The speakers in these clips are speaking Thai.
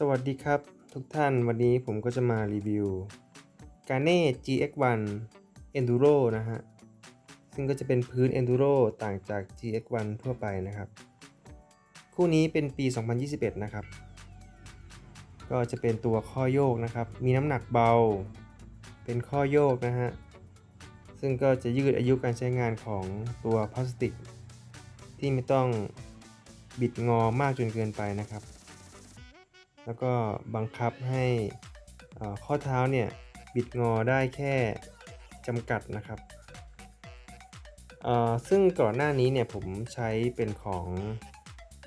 สวัสดีครับ ทุกท่านวันนี้ผมก็จะมารีวิว g a r n e GX1 Enduro นะฮะ ซึ่งก็จะเป็นพื้น Enduro ต่างจาก GX1 ทั่วไปนะครับ คู่นี้เป็นปี 2021 นะครับ ก็จะเป็นตัวข้อโยกนะครับ มีน้ำหนักเบา เป็นข้อโยกนะฮะ ซึ่งก็จะยืดอายุการใช้งานของตัวพลาสติก ที่ไม่ต้องบิดงอมากจนเกินไปนะครับ แล้วก็บังคับให้ข้อเท้าเนี่ยบิดงอได้แค่จำกัดนะครับ ซึ่งก่อนหน้านี้เนี่ยผมใช้เป็นของ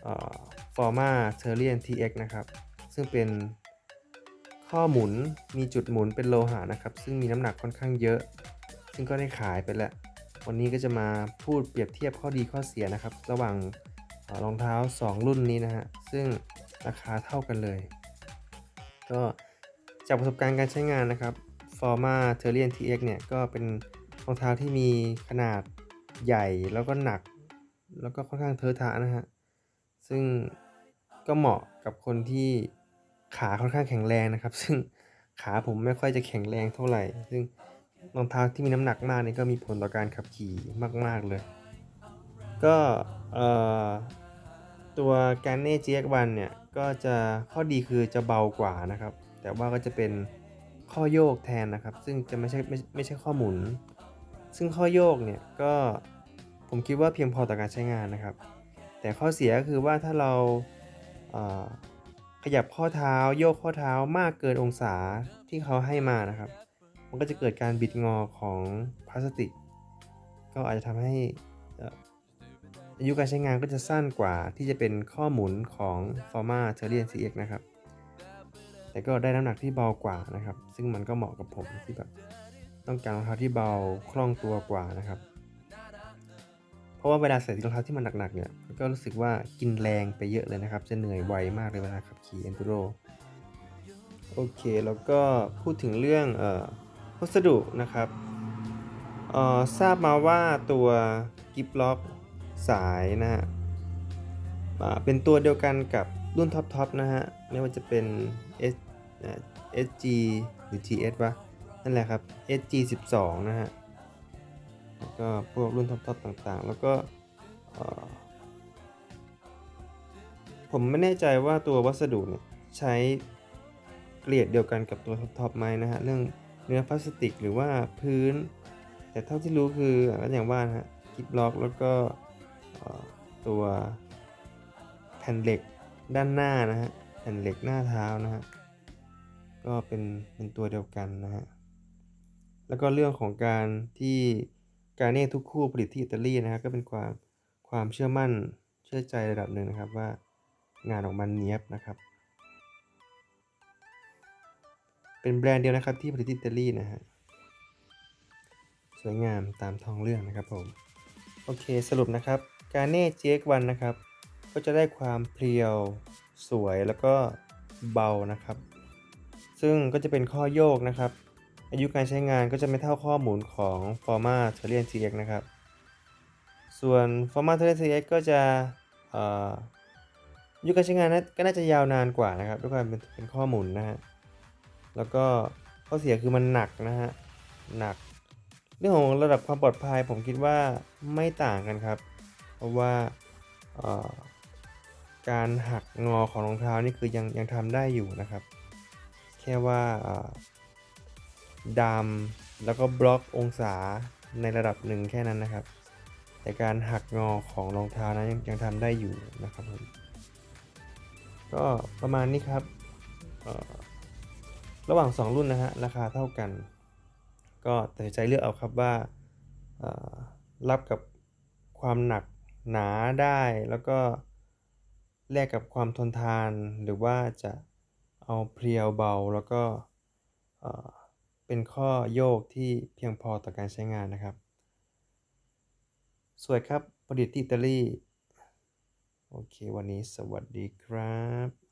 อ่า Forma t e r r i a n TX นะครับ ซึ่งเป็นข้อหมุนมีจุดหมุนเป็นโลหะนะครับ ซึ่งมีน้ำหนักค่อนข้างเยอะ ซึ่งก็ได้ขายไปแล้ว วันนี้ก็จะมาพูดเปรียบเทียบข้อดีข้อเสียนะครับ ระหว่างรองเท้า 2 รุ่นนี้นะฮะ ซึ่ง ราคาเท่ากันเลย ก็จากประสบการณ์การใช้งานนะครับ Forma t e r r i a n TX เนี่ยก็เป็นรองเท้าที่มีขนาดใหญ่แล้วก็หนัก แล้วก็ค่อนข้างเทอะทะนะฮะ ซึ่งก็เหมาะกับคนที่ขาค่อนข้างแข็งแรงนะครับ ซึ่งขาผมไม่ค่อยจะแข็งแรงเท่าไหร่ ซึ่งรองเท้าที่มีน้ำหนักมากนี่ก็มีผลต่อการขับขี่มาก ๆเลย ก็ เอ่อตัว g a r n e GX1 เนี่ยก็จะข้อดีคือจะเบากว่านะครับ แต่ว่าก็จะเป็นข้อโยกแทนนะครับ ซึ่งจะไม่ใช่ไม่ไม่ใช่ข้อหมุน ซึ่งข้อโยกเนี่ยก็ผมคิดว่าเพียงพอต่อการใช้งานนะครับ แต่ข้อเสียก็คือว่าถ้าเราเอ่อขยับข้อเท้าโยกข้อเท้ามากเกินองศาที่เขาให้มานะครับ มันก็จะเกิดการบิดงอของพลาสติก ก็อาจจะทำให้ อายุการใช้งานก็จะสั้นกว่าที่จะเป็นข้อหมุนของ Forma t e r r i a n CX นะครับ แต่ก็ได้น้ำหนักที่เบากว่านะครับ ซึ่งมันก็เหมาะกับผมที่แบบต้องการรองเท้าที่เบาคล่องตัวกว่านะครับ เพราะว่าเวลาใส่รองเท้าที่มันหนักๆเนี่ยก็รู้สึกว่ากินแรงไปเยอะเลยนะครับ จะเหนื่อยไวมากเลยเวลาขับขี่ Enduro โอเค แล้วก็พูดถึงเรื่องออวัสดุนะครับทราบมาว่าตัวกิฟล็อก สายนะฮะเป็นตัวเดียวกันกับรุ่นท็อปๆนะฮะ ไม่ว่าจะเป็น S SG หรือ GS วะนั่นแหละครับ SG 12นะฮะ แล้วก็พวกรุ่นท็อปๆต่างๆ แล้วก็ผมไม่แน่ใจว่าตัววัสดุเนี่ยใช้เกรดเดียวกันกับตัวท็อปๆไหมนะฮะ เรื่องเนื้อพลาสติกหรือว่าพื้น แต่เท่าที่รู้คืออย่างว่านะฮะกิบล็อกแล้วก็ ตัวแผ่นเหล็กด้านหน้านะฮะแผ่นเหล็กหน้าเท้านะฮะก็เป็นเป็นตัวเดียวกันนะฮะแล้วก็เรื่องของการที่การเน่ทุกคู่ผลิตที่อิตาลีนะฮะก็เป็นความความเชื่อมั่นเชื่อใจระดับหนึ่งนะครับว่างานออกมาเนียบนะครับ เป็นแบรนด์เดียวนะครับที่ผลิตที่อิตาลีนะฮะสวยงามตามท้องเรื่องนะครับผม โอเคสรุปนะครับ การเน่ GX1 นะครับ ก็จะได้ความเพรียวสวยแล้วก็เบานะครับ ซึ่งก็จะเป็นข้อโยกนะครับ อายุการใช้งานก็จะไม่เท่าข้อมูลของ Forma t e r r i a n TX นะครับ ส่วน Forma t e r r i a n TX ก็จะอายุการใช้งานก็น่าจะยาวนานกว่านะครับด้วยความเป็นเป็นข้อมูลนะฮะ แล้วก็ข้อเสียคือมันหนักนะฮะ หนัก เรื่องของระดับความปลอดภัยผมคิดว่าไม่ต่างกันครับ เพราะว่าการหักงอของรองเท้านี่คือยังยังทำได้อยู่นะครับ แค่ว่าดามแล้วก็บล็อกองศาในระดับหนึ่งแค่นั้นนะครับ แต่การหักงอของรองเท้านั้นยังยังทำได้อยู่นะครับผมก็ประมาณนี้ครับ ระหว่าง 2 รุ่นนะฮะราคาเท่ากัน ก็ตัดใจเลือกเอาครับว่ารับกับความหนัก หนาได้แล้วก็แลกกับความทนทานหรือว่าจะเอาเพียวเบาแล้วก็เอ่อเป็นข้อโยกที่เพียงพอต่อการใช้งานนะครับ สวยครับผลิตที่อิตาลี โอเค วันนี้สวัสดีครับ